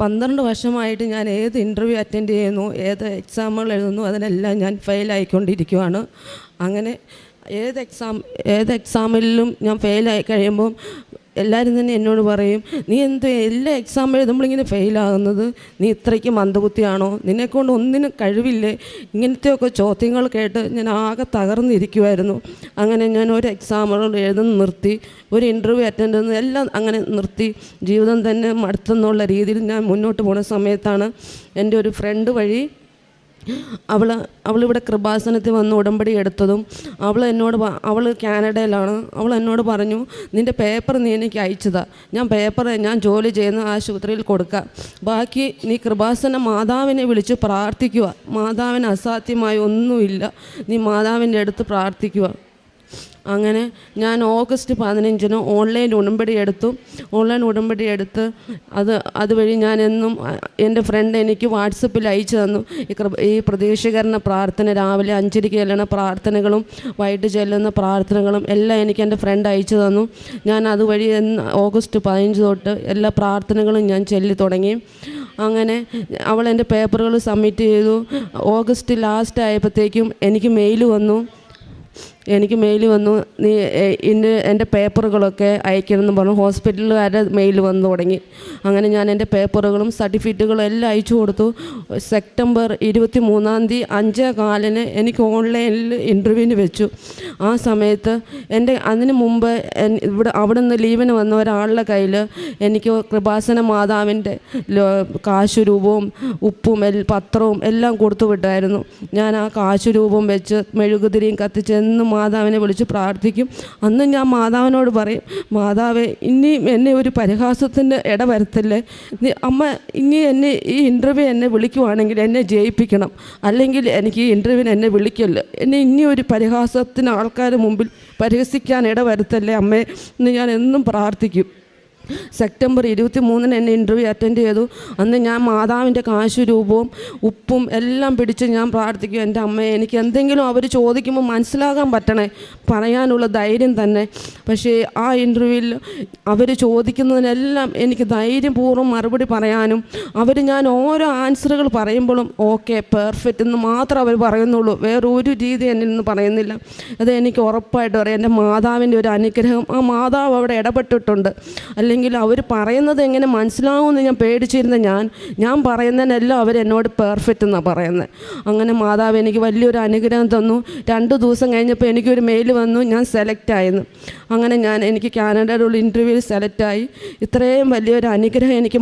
പന്ത്രണ്ട് വർഷമായിട്ട് ഞാൻ ഏത് ഇന്റർവ്യൂ അറ്റൻഡ് ചെയ്യുന്നു ഏത് എക്സാമുകൾ എഴുതുന്നു അതിനെല്ലാം ഞാൻ ഫെയിലായിക്കൊണ്ടിരിക്കുവാണ് അങ്ങനെ ഏത് എക്സാം ഏത് എക്സാമിലും ഞാൻ ഫെയിലായി കഴിയുമ്പം എല്ലാവരും തന്നെ എന്നോട് പറയും നീ എന്ത് എല്ലാ എക്സാം എഴുതുമ്പോഴിങ്ങനെ ഫെയിലാകുന്നത് നീ ഇത്രയ്ക്ക് മന്ദബുദ്ധിയാണോ? നിന്നെക്കൊണ്ട് ഒന്നിനും കഴിവില്ലേ? ഇങ്ങനത്തെയൊക്കെ ചോദ്യങ്ങൾ കേട്ട് ഞാൻ ആകെ തകർന്നിരിക്കുമായിരുന്നു അങ്ങനെ ഞാൻ ഒരു എക്സാമുകൾ എഴുതുന്ന നിർത്തി ഒരു ഇന്റർവ്യൂ അറ്റൻഡ് ചെയ്യുന്നത് എല്ലാം അങ്ങനെ നിർത്തി. ജീവിതം തന്നെ മടുത്തെന്നുള്ള രീതിയിൽ ഞാൻ മുന്നോട്ട് പോണ സമയത്താണ് എന്റെ ഒരു ഫ്രണ്ട് വഴി അവൾ അവളിവിടെ കൃപാസനത്തിൽ വന്ന് ഉടമ്പടി എടുത്തതും അവൾ എന്നോട് അവൾ കാനഡയിലാണ്. അവൾ എന്നോട് പറഞ്ഞു നിന്റെ പേപ്പർ നീ എനിക്ക് അയച്ചതാ. ഞാൻ പേപ്പർ ഞാൻ ജോലി ചെയ്യുന്ന ആശുപത്രിയിൽ കൊടുക്കാം. ബാക്കി നീ കൃപാസന മാതാവിനെ വിളിച്ച് പ്രാർത്ഥിക്കുക. മാതാവിന് അസാധ്യമായി ഒന്നുമില്ല. നീ മാതാവിന്റെ അടുത്ത് പ്രാർത്ഥിക്കുക. അങ്ങനെ ഞാൻ ഓഗസ്റ്റ് പതിനഞ്ചിന് ഓൺലൈൻ ഉടമ്പടി എടുത്തു. ഓൺലൈൻ ഉടമ്പടി എടുത്ത് അത് അതുവഴി ഞാൻ എന്നും എന്റെ ഫ്രണ്ട് എനിക്ക് വാട്സപ്പിൽ അയച്ചു തന്നു. ഈ ഈ പ്രതീക്ഷീകരണ പ്രാർത്ഥന രാവിലെ അഞ്ചരയ്ക്ക് ചെല്ലുന്ന പ്രാർത്ഥനകളും വൈകിട്ട് ചെല്ലുന്ന പ്രാർത്ഥനകളും എല്ലാം എനിക്ക് എന്റെ ഫ്രണ്ട് അയച്ചു തന്നു. ഞാൻ അതുവഴി ഓഗസ്റ്റ് പതിനഞ്ച് തൊട്ട് എല്ലാ പ്രാർത്ഥനകളും ഞാൻ ചൊല്ലി തുടങ്ങി. അങ്ങനെ അവൾ എന്റെ പേപ്പറുകൾ സബ്മിറ്റ് ചെയ്തു. ഓഗസ്റ്റ് ലാസ്റ്റ് ആയപ്പോഴത്തേക്കും എനിക്ക് മെയിൽ വന്നു. എനിക്ക് മെയിൽ വന്നു. നീ എന്റെ എന്റെ പേപ്പറുകളൊക്കെ അയക്കണമെന്ന് പറഞ്ഞു. ഹോസ്പിറ്റലുകാരുടെ മെയിൽ വന്നു തുടങ്ങി. അങ്ങനെ ഞാൻ എന്റെ പേപ്പറുകളും സർട്ടിഫിക്കറ്റുകളും എല്ലാം അയച്ചു കൊടുത്തു. സെപ്റ്റംബർ ഇരുപത്തി മൂന്നാം തീയതി അഞ്ചേ കാലിന് എനിക്ക് ഓൺലൈനിൽ ഇന്റർവ്യൂവിന് വെച്ചു. ആ സമയത്ത് എന്റെ അതിന് മുമ്പ് ഇവിടെ അവിടെ നിന്ന് ലീവിന് വന്ന ഒരാളുടെ കയ്യിൽ എനിക്ക് കൃപാസന മാതാവിന്റെ കാശുരൂപവും ഉപ്പും എൽ പത്രവും എല്ലാം കൊടുത്തു വിട്ടായിരുന്നു. ഞാൻ ആ കാശുരൂപം വെച്ച് മെഴുകുതിരിയും കത്തിച്ച് എന്നും മാതാവിനെ വിളിച്ച് പ്രാർത്ഥിക്കും. അന്ന് ഞാൻ മാതാവിനോട് പറയും മാതാവേ ഇനിയും എന്നെ ഒരു പരിഹാസത്തിന്റെ ഇട വരത്തില്ലേ? അമ്മ ഇനി എന്നെ ഈ ഇന്റർവ്യൂ എന്നെ വിളിക്കുവാണെങ്കിൽ എന്നെ ജയിപ്പിക്കണം. അല്ലെങ്കിൽ എനിക്ക് ഈ ഇന്റർവ്യൂവിന് എന്നെ വിളിക്കല്ല? എന്നെ ഇനി ഒരു പരിഹാസത്തിന് ആൾക്കാർ മുമ്പിൽ പരിഹസിക്കാൻ ഇട വരത്തല്ലേ അമ്മേ? എന്ന് ഞാൻ എന്നും പ്രാർത്ഥിക്കും. സെപ്റ്റംബർ ഇരുപത്തി മൂന്നിന് എന്നെ ഇന്റർവ്യൂ അറ്റൻഡ് ചെയ്തു. അന്ന് ഞാൻ മാതാവിന്റെ കാശു രൂപവും ഉപ്പും എല്ലാം പിടിച്ച് ഞാൻ പ്രാർത്ഥിക്കും. എന്റെ അമ്മയെ എനിക്ക് എന്തെങ്കിലും അവർ ചോദിക്കുമ്പോൾ മനസ്സിലാകാൻ പറ്റണേ പറയാനുള്ള ധൈര്യം തന്നെ. പക്ഷേ ആ ഇന്റർവ്യൂവിൽ അവർ ചോദിക്കുന്നതിനെല്ലാം എനിക്ക് ധൈര്യപൂർവം മറുപടി പറയാനും അവർ ഞാൻ ഓരോ ആൻസറുകൾ പറയുമ്പോഴും ഓക്കെ പെർഫെക്റ്റ് എന്ന് മാത്രം അവർ പറയുന്നുള്ളൂ. വേറെ ഒരു രീതി എന്നിൽ നിന്ന് പറയുന്നില്ല. അത് എനിക്ക് ഉറപ്പായിട്ട് പറയാം. എന്റെ മാതാവിന്റെ ഒരു അനുഗ്രഹം. ആ മാതാവ് അവിടെ ഇടപെട്ടിട്ടുണ്ട്. അല്ലെങ്കിൽ അവർ പറയുന്നത് എങ്ങനെ മനസ്സിലാവുമെന്ന് ഞാൻ പേടിച്ചിരുന്ന ഞാൻ ഞാൻ പറയുന്നതിനെല്ലാം അവരെന്നോട് പെർഫെക്റ്റ് എന്നാണ് പറയുന്നത്. അങ്ങനെ മാതാവ് എനിക്ക് വലിയൊരു അനുഗ്രഹം തന്നു. രണ്ട് ദിവസം കഴിഞ്ഞപ്പോൾ എനിക്കൊരു മെയിൽ വന്നു ഞാൻ സെലക്ട് ആയിരുന്നു അങ്ങനെ ഞാൻ എനിക്ക് കാനഡയിലുള്ള ഇന്റർവ്യൂവിൽ സെലക്റ്റായി ഇത്രയും വലിയൊരു അനുഗ്രഹം എനിക്ക്